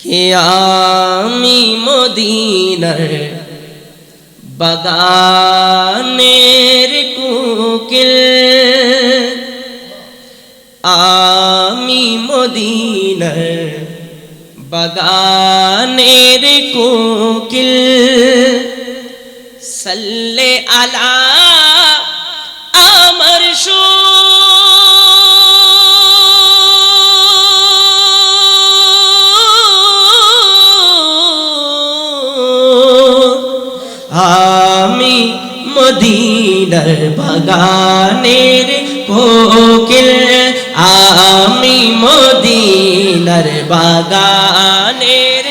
কে আমি মদিনার বাগানের কুকিল আমি মদিনার বাগানের কুকিল সাল্লে মদিনার বাগানের কোকিল, আমি মদিনার বাগানের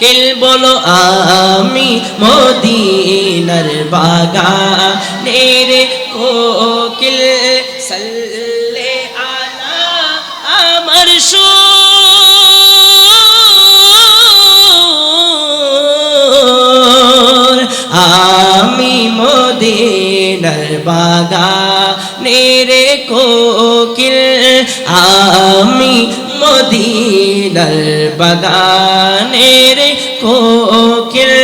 কিল বলো, আমি মদিনার বাগানের কোকিল। সাল্লে আলা আমার সুর, আমি মদিনার বাগানের কোকিল আমি মদিনার বাগানের কোকিল।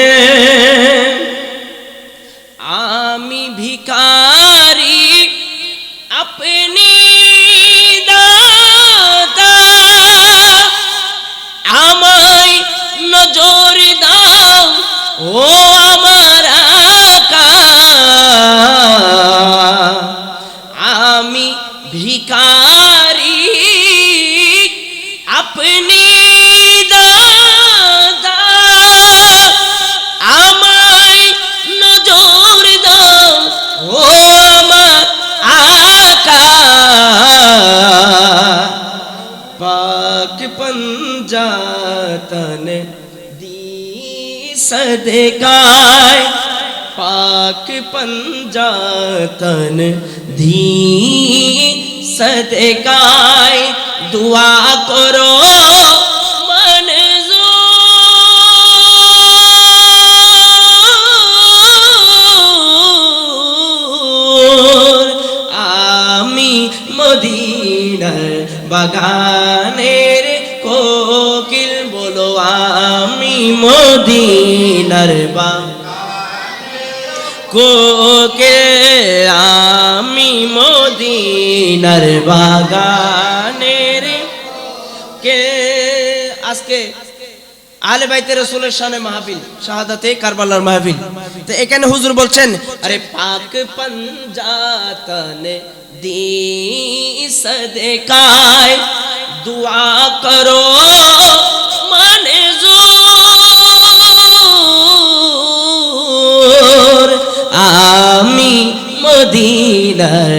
আমি ভিকারি पंजातन दी सदकाय पाक पंजातन दी সদকায় দোয়া করো বাগানের কোকিল বলো আমি মদিনার বা কোকিল মদিনার বাগানের কে আজকে আলে বাইতে রসুলের শানে মাহফিল, শাহাদাতে কারবালার মাহফিল। তো এখানে হুজুর বলছেন, আরে পাক পঞ্জাতনে দি সদকায়, দুয়া করো মানে জোর। আমি মদিনার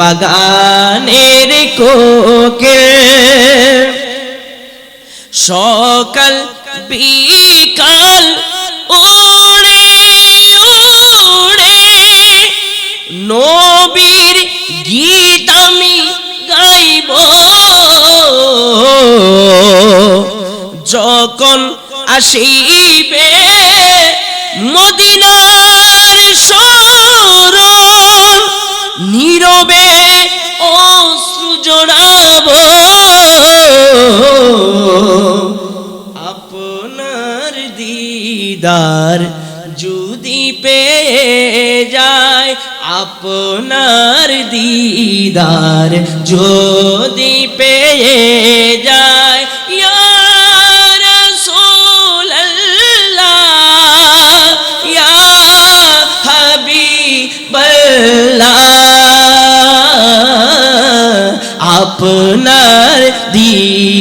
বাগানের কোকে সকাল বিকাল উড়ে উড়ে নবীর গীত আমি গাইব। যখন আসিবে মদিনার সরল নীরবে অশ্রু জড়াবো। আপনার দিদার যদি পেয়ে যায় আপনার দিদার যদি পেয়ে যায়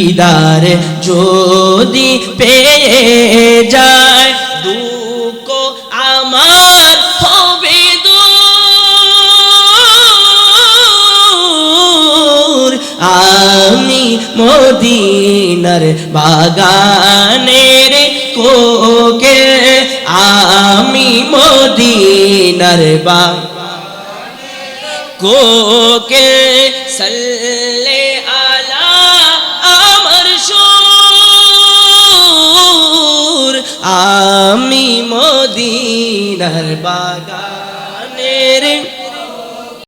দিদার যদি পেয়ে যায়, দুঃখ আমার হবে দূর। আমি মদিনার বাগানের কোকে, আমি মদিনার বা কোকে সাল্লে